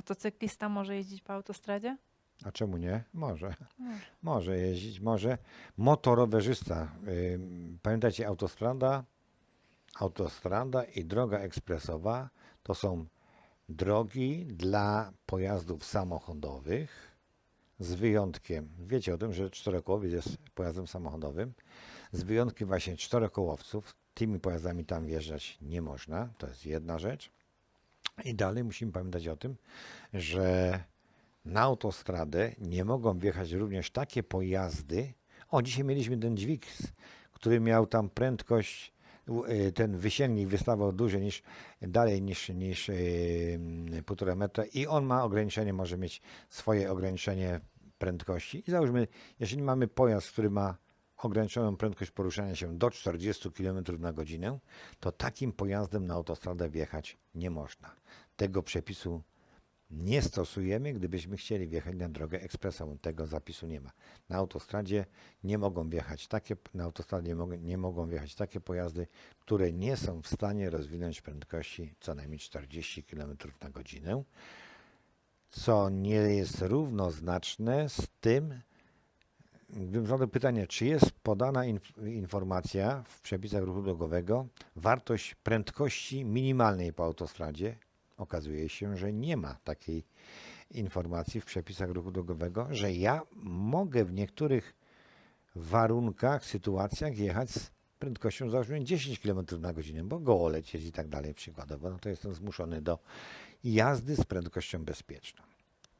Motocyklista może jeździć po autostradzie? A czemu nie? Może. Może. Może jeździć, może. Motorowerzysta. Ym, Pamiętajcie, autostrada, autostrada i droga ekspresowa to są drogi dla pojazdów samochodowych z wyjątkiem, wiecie o tym, że czterokołowiec jest pojazdem samochodowym, z wyjątkiem właśnie czterokołowców, tymi pojazdami tam wjeżdżać nie można, to jest jedna rzecz. I dalej musimy pamiętać o tym, że na autostradę nie mogą wjechać również takie pojazdy. O, dzisiaj mieliśmy ten dźwig, który miał tam prędkość, y, ten wysięgnik wystawał dłużej niż, dalej niż, niż yy, półtora metra i on ma ograniczenie, może mieć swoje ograniczenie prędkości. I załóżmy, jeżeli mamy pojazd, który ma ograniczoną prędkość poruszania się do 40 km na godzinę, to takim pojazdem na autostradę wjechać nie można. Tego przepisu nie stosujemy, gdybyśmy chcieli wjechać na drogę ekspresową. Tego zapisu nie ma. Na autostradzie nie mogą wjechać takie, na autostradzie nie mogą, wjechać takie pojazdy, które nie są w stanie rozwinąć prędkości co najmniej 40 km na godzinę, co nie jest równoznaczne z tym, gdybym zadał pytanie, czy jest podana inf- informacja w przepisach ruchu drogowego, wartość prędkości minimalnej po autostradzie, okazuje się, że nie ma takiej informacji w przepisach ruchu drogowego, że ja mogę w niektórych warunkach, sytuacjach jechać z prędkością załóżmy 10 km na godzinę, bo goło lecieć i tak dalej przykładowo, no to jestem zmuszony do jazdy z prędkością bezpieczną.